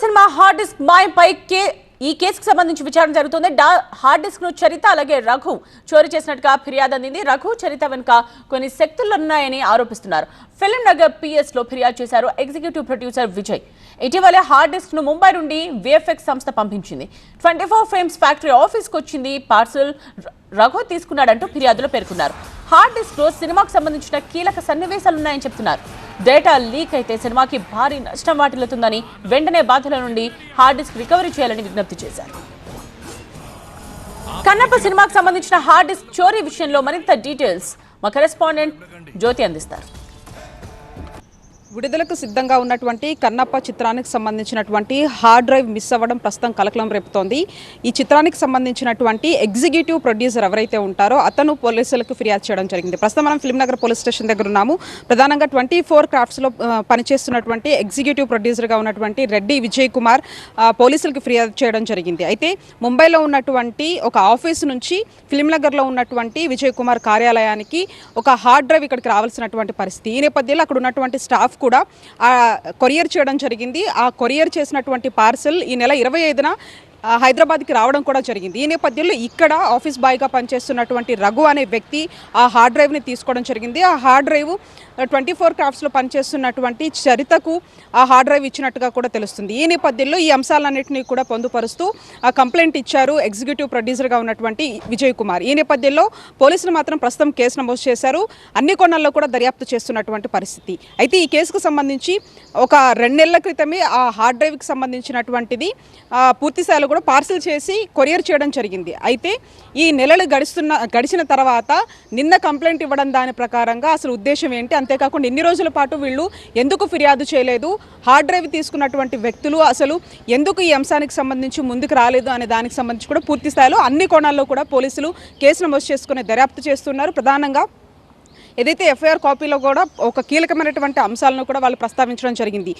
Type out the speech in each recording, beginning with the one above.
Cinema hard disk మాయంపై కే ఈ కేసుకు సంబంధించి విచారణ జరుగుతుంది. డా హార్డ్ డిస్క్ను చరిత అలాగే రఘు చోరీ చేసినట్టుగా ఫిర్యాదు అందింది. రఘు చరిత వెనుక కొన్ని శక్తులు ఉన్నాయని ఆరోపిస్తున్నారు. ఫిల్మ్ నగర్ పిఎస్లో ఫిర్యాదు చేశారు ఎగ్జిక్యూటివ్ ప్రొడ్యూసర్ విజయ్. ఇటీవలే హార్డ్ డిస్క్ను ముంబై నుండి విఎఫ్ఎక్స్ సంస్థ పంపించింది. ట్వంటీ ఫోర్ ఫ్రేమ్స్ ఫ్యాక్టరీ ఆఫీస్కి వచ్చింది. పార్సల్ రఘు తీసుకున్నాడంటూ ఫిర్యాదులో పేర్కొన్నారు. హార్డ్ డిస్క్లో సినిమాకు సంబంధించిన కీలక సన్నివేశాలున్నాయని చెప్తున్నారు. డేటా లీక్ అయితే సినిమాకి భారీ నష్టం వాటిల్లుతుందని వెంటనే బాధల నుండి హార్డ్ డిస్క్ రికవరీ చేయాలని విజ్ఞప్తి చేశారు. కన్నప్ప సినిమాకు సంబంధించిన హార్డ్ డిస్క్ చోరీ విషయంలో మరింత డీటెయిల్స్ మా కరెస్పాండెంట్ జ్యోతి అందిస్తారు. విడుదలకు సిద్ధంగా ఉన్నటువంటి కన్నప్ప చిత్రానికి సంబంధించినటువంటి హార్డ్ డ్రైవ్ మిస్ అవ్వడం ప్రస్తుతం కలకలం రేపుతోంది. ఈ చిత్రానికి సంబంధించినటువంటి ఎగ్జిక్యూటివ్ ప్రొడ్యూసర్ ఎవరైతే ఉంటారో అతను పోలీసులకు ఫిర్యాదు చేయడం జరిగింది. ప్రస్తుతం మనం ఫిల్మ్ నగర్ పోలీస్ స్టేషన్ దగ్గర ఉన్నాము. ప్రధానంగా ట్వంటీ ఫోర్ క్రాఫ్ట్స్లో పనిచేస్తున్నటువంటి ఎగ్జిక్యూటివ్ ప్రొడ్యూసర్గా ఉన్నటువంటి రెడ్డి విజయ్ కుమార్ పోలీసులకు ఫిర్యాదు చేయడం జరిగింది. అయితే ముంబైలో ఉన్నటువంటి ఒక ఆఫీస్ నుంచి ఫిల్మ్ నగర్లో ఉన్నటువంటి విజయ్ కుమార్ కార్యాలయానికి ఒక హార్డ్ డ్రైవ్ ఇక్కడికి రావాల్సినటువంటి పరిస్థితి. ఈ నేపథ్యంలో అక్కడ ఉన్నటువంటి స్టాఫ్ కూడా ఆ, కొరియర్ చేయడం జరిగింది. ఆ కొరియర్ చేసినటువంటి పార్సెల్ ఈ నెల ఇరవై ఐదున హైదరాబాద్కి రావడం కూడా జరిగింది. ఈ నేపథ్యంలో ఇక్కడ ఆఫీస్ బాయ్గా పనిచేస్తున్నటువంటి రఘు అనే వ్యక్తి ఆ హార్డ్ డ్రైవ్ని తీసుకోవడం జరిగింది. ఆ హార్డ్ డ్రైవ్ ట్వంటీ ఫోర్ క్రాఫ్ట్స్లో పనిచేస్తున్నటువంటి చరితకు ఆ హార్డ్ డ్రైవ్ ఇచ్చినట్టుగా కూడా తెలుస్తుంది. ఈ నేపథ్యంలో ఈ అంశాలన్నింటినీ కూడా పొందుపరుస్తూ ఆ కంప్లైంట్ ఇచ్చారు ఎగ్జిక్యూటివ్ ప్రొడ్యూసర్గా ఉన్నటువంటి విజయ్ కుమార్. ఈ నేపథ్యంలో పోలీసులు మాత్రం ప్రస్తుతం కేసు నమోదు చేశారు. అన్ని కోణాల్లో కూడా దర్యాప్తు చేస్తున్నటువంటి పరిస్థితి. అయితే ఈ కేసుకు సంబంధించి ఒక రెండు నెలల క్రితమే ఆ హార్డ్ డ్రైవ్కి సంబంధించినటువంటిది పూర్తిస్థాయిలో కూడా పార్సిల్ చేసి కొరియర్ చేయడం జరిగింది. అయితే ఈ నెలలు గడుస్తున్న గడిచిన తర్వాత నిన్న కంప్లైంట్ ఇవ్వడం దాని ప్రకారంగా అసలు ఉద్దేశం ఏంటి? అంతేకాకుండా ఎన్ని రోజుల పాటు వీళ్ళు ఎందుకు ఫిర్యాదు చేయలేదు? హార్డ్ డ్రైవ్ తీసుకున్నటువంటి వ్యక్తులు అసలు ఎందుకు ఈ అంశానికి సంబంధించి ముందుకు రాలేదు అనే దానికి సంబంధించి కూడా పూర్తి స్థాయిలో అన్ని కోణాల్లో కూడా పోలీసులు కేసు నమోదు చేసుకునే దర్యాప్తు చేస్తున్నారు. ప్రధానంగా ఏదైతే ఎఫ్ఐఆర్ కాపీలో కూడా ఒక కీలకమైనటువంటి అంశాలను కూడా వాళ్ళు ప్రస్తావించడం జరిగింది.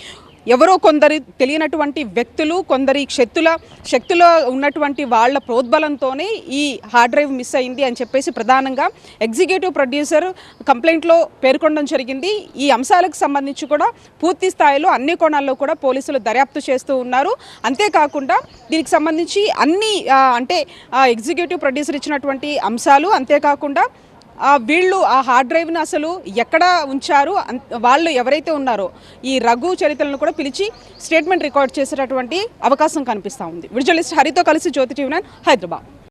ఎవరో కొందరి తెలియనటువంటి వ్యక్తులు కొందరి శక్తుల శక్తులో ఉన్నటువంటి వాళ్ళ ప్రోద్బలంతోనే ఈ హార్డ్ డ్రైవ్ మిస్ అయింది అని చెప్పేసి ప్రధానంగా ఎగ్జిక్యూటివ్ ప్రొడ్యూసర్ కంప్లైంట్లో పేర్కొనడం జరిగింది. ఈ అంశాలకు సంబంధించి కూడా పూర్తి స్థాయిలో అన్ని కోణాల్లో కూడా పోలీసులు దర్యాప్తు చేస్తూ ఉన్నారు. అంతేకాకుండా దీనికి సంబంధించి అన్ని అంటే ఎగ్జిక్యూటివ్ ప్రొడ్యూసర్ ఇచ్చినటువంటి అంశాలు అంతేకాకుండా వీళ్ళు ఆ హార్డ్ డ్రైవ్ని అసలు ఎక్కడ ఉంచారు? వాళ్ళు ఎవరైతే ఉన్నారో ఈ రఘు చరిత్రలను కూడా పిలిచి స్టేట్మెంట్ రికార్డ్ చేసేటటువంటి అవకాశం కనిపిస్తూ ఉంది. విజువలిస్ట్ హరితో కలిసి జ్యోతి టీవీ హైదరాబాద్.